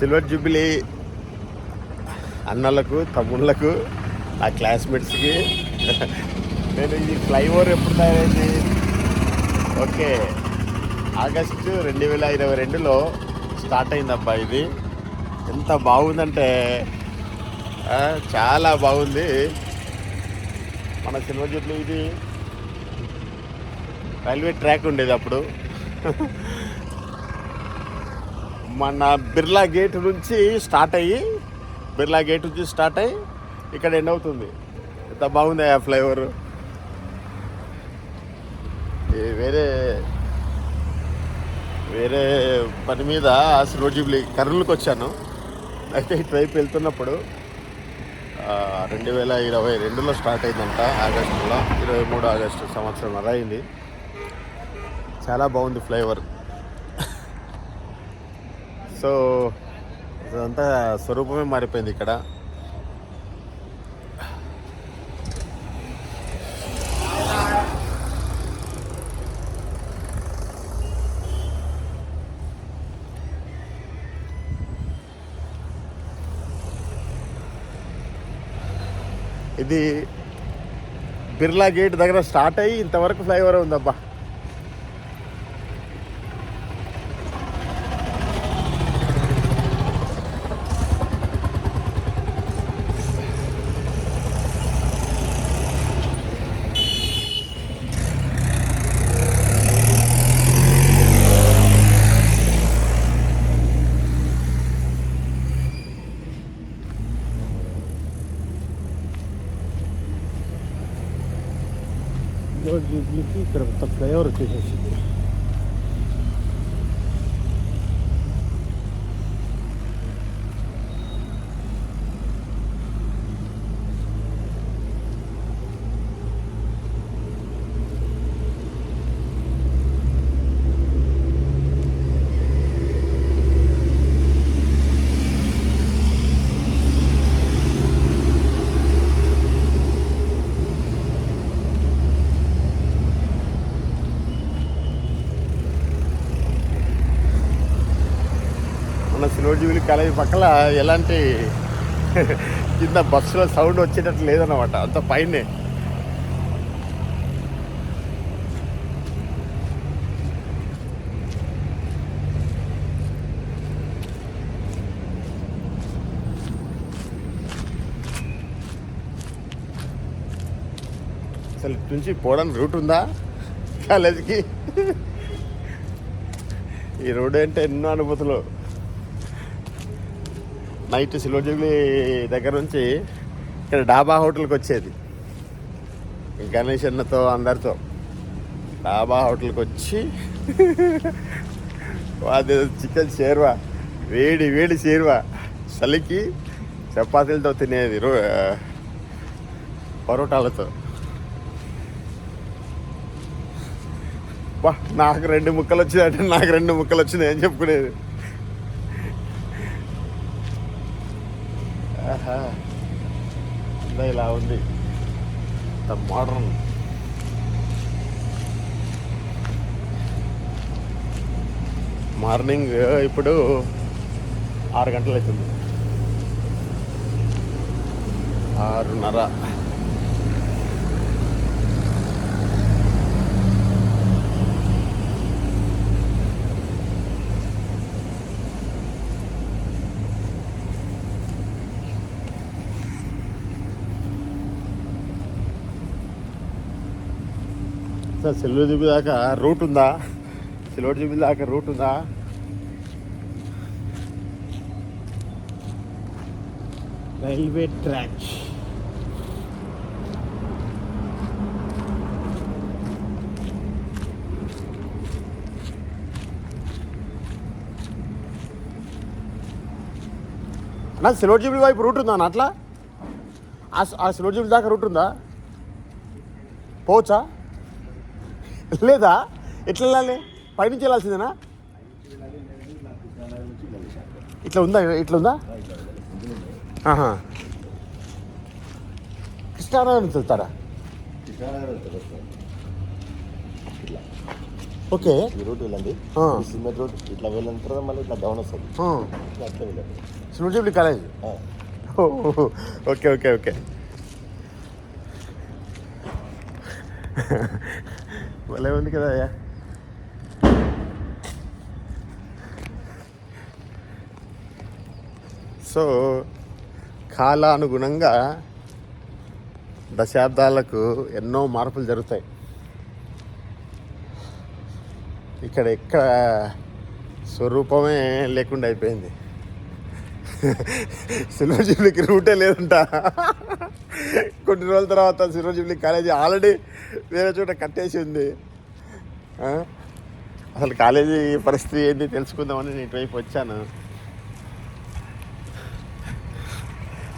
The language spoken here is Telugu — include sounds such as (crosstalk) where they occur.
సిల్వర్ జూబిలీ అన్నలకు తమ్ముళ్ళకు ఆ క్లాస్మేట్స్కి. నేను ఈ ఫ్లైఓవర్ ఎప్పుడు తయారైంది? ఓకే. ఆగస్టు రెండు వేల ఇరవై రెండులో స్టార్ట్ అయిందబ్బా ఇది. ఎంత బాగుందంటే చాలా బాగుంది. మన సిల్వర్ జూబ్లీ ఇది. రైల్వే ట్రాక్ ఉండేది అప్పుడు. మన బిర్లా గేట్ నుంచి స్టార్ట్ అయ్యి బిర్లా గేట్ నుంచి స్టార్ట్ అయ్యి ఇక్కడ ఎండ్ అవుతుంది. ఎంత బాగుంది ఆ ఫ్లైఓవర్. వేరే వేరే పని మీద సిల్వర్జూబ్లీ కర్నూలుకి వచ్చాను. అయితే ఇటువైపు వెళ్తున్నప్పుడు రెండు వేల ఇరవై రెండులో స్టార్ట్ అయిందంట ఆగస్టులో. ఇరవై మూడు ఆగస్టు సంవత్సరం అలా అయింది. చాలా బాగుంది ఫ్లేవర్ సో ఇదంతా స్వరూపమే మారిపోయింది ఇక్కడ. ఇది బిర్లా గేట్ దగ్గర స్టార్ట్ అయ్యి ఇంతవరకు ఫ్లైఓవర్ ఉందబ్బా. ఇక్కడ మొత్తం ఫ్లైఓవర్ వచ్చేసేసింది మన సిల్వర్ జూబిలీ కాలేజీ పక్కల ఎలాంటి కింద బస్సులో సౌండ్ వచ్చేటట్టు లేదన్నమాట అంత పైనే. అసలు ఇటు నుంచి పోవడానికి రూట్ ఉందా? కాలేజీకి? ఈ రోడ్ అంటే ఎన్నో అనుభూతులు. నైట్ సిల్వర్ జూబ్లీ దగ్గర నుంచి ఇక్కడ డాబా హోటల్కి వచ్చేది. గణేష్ అన్నతో అందరితో. డాబా హోటల్కి వచ్చి (laughs) అది చికెన్ షేర్వా వేడి వేడి షేర్వా చలికి చపాతీలతో తినేది రో పరోటాలతో. వా నాకు రెండు ముక్కలు వచ్చినాయంటే నాకు రెండు ముక్కలు వచ్చినాయి అని చెప్పుకునేది. ఆహా. ఇలా ఉంది. ద మోడర్న్ మార్నింగ్ ఇప్పుడు ఆరు గంటలు అవుతుంది ఆరున్నర. సార్ సిల్వర్ జూబీ దాకా రూట్ ఉందా? సిల్వర్ జూబీ దాకా రూట్ ఉందా? Railway track. అన్నా సిల్వర్ జూబీ వైపు రూట్ ఉందా అన్న అట్లా? ఆ స్- ఆ సిల్వర్ జూబీ దాకా రూట్ ఉందా? పోవచ్చా? లేదా? ఎట్లా వెళ్ళాలి? పైనుంచి వెళ్ళాల్సిందేనా? ఇట్లా ఉందా? ఇట్లా ఉందా? ఆహా. నుంచి వెళ్తారా? ఓకే. ఈ రూట్ వెళ్ళండి. సిమెంట్ రోడ్ ఇట్లా వెళ్ళిన తర్వాత మళ్ళీ ఇట్లా డౌన్ వస్తుంది. అట్లా వెళ్ళండి. కాలేజ్. Okay okay okay. భలే ఉంది కదా అయ్యా. సో కాలానుగుణంగా దశాబ్దాలకు ఎన్నో మార్పులు జరుగుతాయి. ఇక్కడ ఎక్కడ స్వరూపమే లేకుండా అయిపోయింది. సిల్వర్ జూబ్లీకి రూటే లేదంట. కొన్ని రోజుల తర్వాత సిల్వర్ జూబ్లీ కాలేజీ ఆల్రెడీ వేరే చోట కట్టేసి ఉంది. అసలు కాలేజీ పరిస్థితి ఏంటి తెలుసుకుందామని నేను ఇటువైపు వచ్చాను.